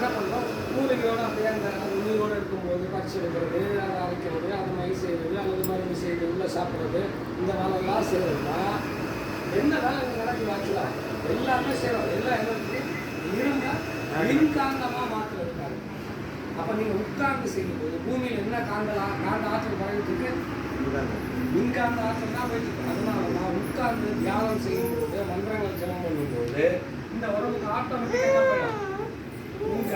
என்ன பண்ணோம் மூலிகையோடு அப்படியே அந்த உயிரோடு இருக்கும்போது பறிச்சு எடுக்கிறது அதை அரைக்கிறது அதை மாதிரி செய்கிறது அல்லது மருந்து செய்து உள்ளே சாப்பிட்றது இந்த வேலைலாம் செய்யறதுனா என்ன வேலை இங்கே நடக்குது ஆக்சுவலாக எல்லாமே செய்கிறோம் எல்லா இடத்துலையும் இருந்தால் மின்காந்தமாக மாற்றுறதுக்காக அப்போ நீங்கள் உட்கார்ந்து செய்யும்போது பூமியில் என்ன காந்தலாம் காந்த ஆற்றல் பழகிட்டு மின்காந்த ஆற்றல் தான் போயிட்டு அதனால நான் உட்கார்ந்து தியானம் செய்யும்போது மந்திரங்கள் ஜெபம் பண்ணும்போது இந்த உடம்புக்கு ஆட்டோமேட்டிக்காக என்ன பண்ணலாம் மின்காந்த ஆற்றல் வந்துடும்.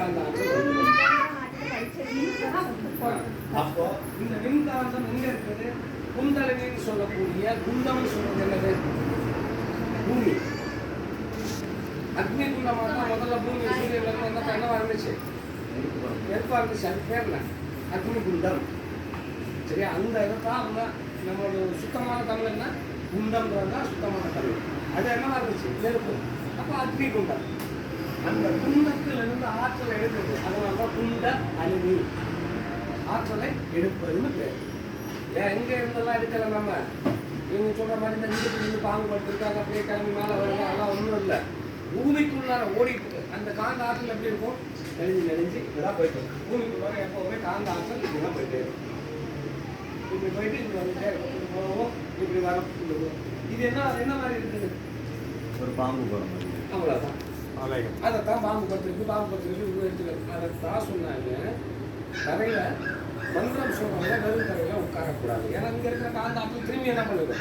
அப்போ இந்த மின்காந்தம் எங்க இருக்குது? குண்டலினின்னு சொல்லக்கூடிய குண்டம்னு சொல்றது என்னது? பூமி. அக்னி குண்டமாக தான் முதல்ல பூமி சூரியன்ல இருந்து வந்தப்ப என்னவா இருந்துச்சு நெருப்பா இருந்துச்சு? அது பேர் அக்னி குண்டம் சரியா? அந்த இதை தான் அவங்க நம்மளோட சுத்தமான தமிழ் என்ன? குண்டம்ன்றது தான் சுத்தமான தமிழ். அது என்னவா இருந்துச்சு நெருப்பு அப்போ அக்னி குண்டம் அந்த குண்டத்தில் இருந்து ஆற்றலை எடுக்கிறது. அதனால தான் குண்ட அழுவி ஆற்றலை எடுப்பதுன்னு பேர். ஏன் எங்க இருந்தெல்லாம் எடுக்கல நம்ம? இவங்க சொல்ற மாதிரி இந்த வீட்டுக்கு இருந்து பாம்பு படுத்திருக்காங்க அப்படியே கிளம்பி மேலே வருது அதெல்லாம் ஒன்றும் இல்லை. பூமிக்குள்ளார ஓடிட்டு. அந்த காந்த ஆற்றல் எப்படி இருக்கும்? நெளிஞ்சு நெளிஞ்சு இதெல்லாம் போயிட்டு இருக்கும் பூமிக்குள்ளார எப்போவுமே காந்த ஆற்றல் இப்படிதான் போயிட்டே இருக்கும். இப்படி போயிட்டு இப்படி வந்துட்டே இருக்கும். இப்படி போவோம் இப்படி போகும் இது என்ன அது என்ன மாதிரி இருக்குது? ஒரு பாம்பு போகிற மாதிரி. அவ்வளோதான் அதைத்தான் பாம்பு பத்திரிக்கை பாம்பு பத்திரிக்கை இது எடுத்துக்க அதை தான் சொன்னாங்க. தரையில மந்திரம் சொல்றவங்க வெறும் தரையில உட்காரக்கூடாது. ஏன்னா இங்க இருக்கிற காந்த ஆற்றல் திரும்பி என்ன பண்ணுது?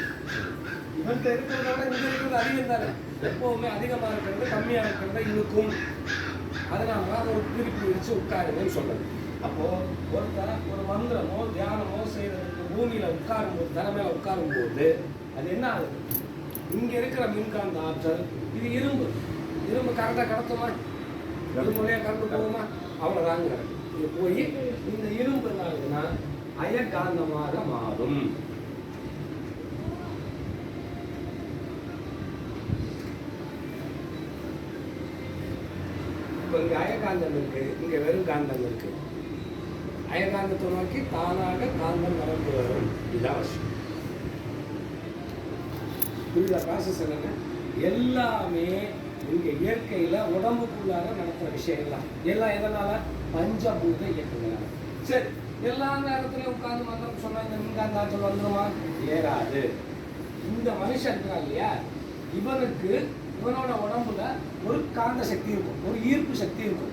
இவன்கிட்ட இருக்கிறத விட இங்க இருக்கிறது அதிகம் தானே? எப்பவுமே அதிகமா இருக்கிறது கம்மியா இருக்கிறத இழுக்கும் அதனால தான் ஒரு திருப்பி வச்சு உட்காருங்கன்னு சொல்றது அப்போ ஒரு ஒரு மந்திரமோ தியானமோ செய்யறதுக்கு பூமியில உட்காரும் போது தர உட்காரும் போது அது என்ன ஆகுது? இங்க இருக்கிற மின்காந்த ஆற்றல் இது இரும்பு. திரும்ப கரண்டை கடத்துமா? இரும்பு கரண்ட் போகுமா? அவ்வளோதாங்க இது போய் இந்த இரும்பு என்னாகுதுன்னா அயக்காந்தமாக மாறும். இப்போ இங்கே அயக்காந்தம் இருக்கு. இங்கே வெறும் காந்தம் இருக்கு. அயகாந்தத்தை நோக்கி தானாக காந்தம் நடந்து வரும். இதுதான் அவசியம். புரியுதா? ப்ராசஸ் என்னென்ன? எல்லாமே இங்க இயற்கையில உடம்புக்குள்ளார நடக்கிற விஷயம் எல்லாம் எல்லாம் எதனால? பஞ்சபூத இயக்கங்களால சரி எல்லா நேரத்துலயும் உட்கார்ந்து மந்திரம் சொன்னா இந்த மின்காந்தாச்சல் வந்துருமா? ஏறாது. இந்த மனுஷன் இருக்கான் இல்லையா? இவனுக்கு இவனோட உடம்புல ஒரு காந்த சக்தி இருக்கும் ஒரு ஈர்ப்பு சக்தி இருக்கும்.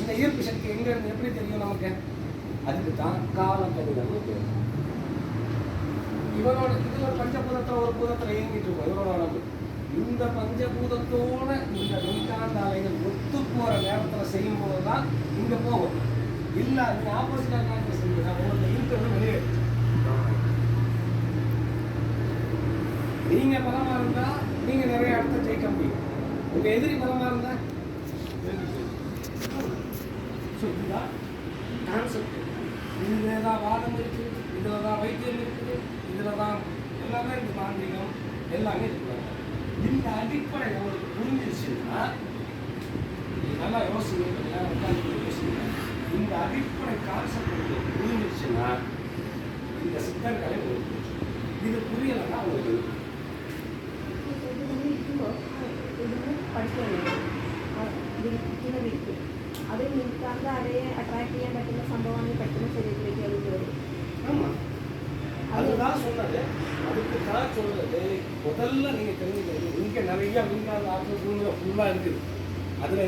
இந்த ஈர்ப்பு சக்தி எங்க இருந்து எப்படி தெரியும் நமக்கு? அதுக்கு தான் காலக்கணிதம்னு பேர் இவனோட இது ஒரு பஞ்சபூதத்தில் ஒரு பூதத்தில் இயங்கிட்டு இருக்கும் இவனோட உடம்பு. இந்த பஞ்சபூதத்தோட இந்த மின்காந்த அலைகள் ஒத்து போற நேரத்துல செய்யும் போதுதான் இங்க போகும். இல்ல நீ ஆப்போசிட்டா நேரத்துல செய்யுங்க உங்களுக்கு இருக்கிறது வெளியே. நீங்க பலமா இருந்தா நீங்க நிறைய இடத்த ஜெயிக்க முடியும். உங்க எதிரி பலமா இருந்தா? So, இதுதான் கான்செப்ட் இதுல தான் வாதம் இருக்கு இதுல தான் வைத்தியம் இருக்குது இதுல தான் எல்லாமே இருக்கு மாந்திரிகம் எல்லாமே இருக்கு. இந்த அடிப்படை உங்களுக்கு புரிஞ்சிருச்சுன்னா நீங்க நல்லா யோசிங்க கொஞ்ச நேரம் உட்கார்ந்து யோசிங்க இந்த அடிப்படை கான்செப்ட் உங்களுக்கு புரிஞ்சிருச்சுன்னா இந்த சித்தர்களை உங்களுக்கு புரிஞ்சிடும். இது புரியலைன்னா உங்களுக்கு അത് നിൽക്കാതെ അവയെ അട്രാക്ട് ചെയ്യാൻ പറ്റുന്ന സംഭവമാണ് പെട്ടെന്ന് ശരീരത്തിലേക്ക് അത് കയറും ஆமா அதுதான் சொன்னது அதுக்கு தான் சொல்றது முதல்ல நீங்க தெரிஞ்சுக்கிறது இங்க நிறைய மின்காந்த ஆற்றல் ஃபுல்லாக இருக்குது. அதுல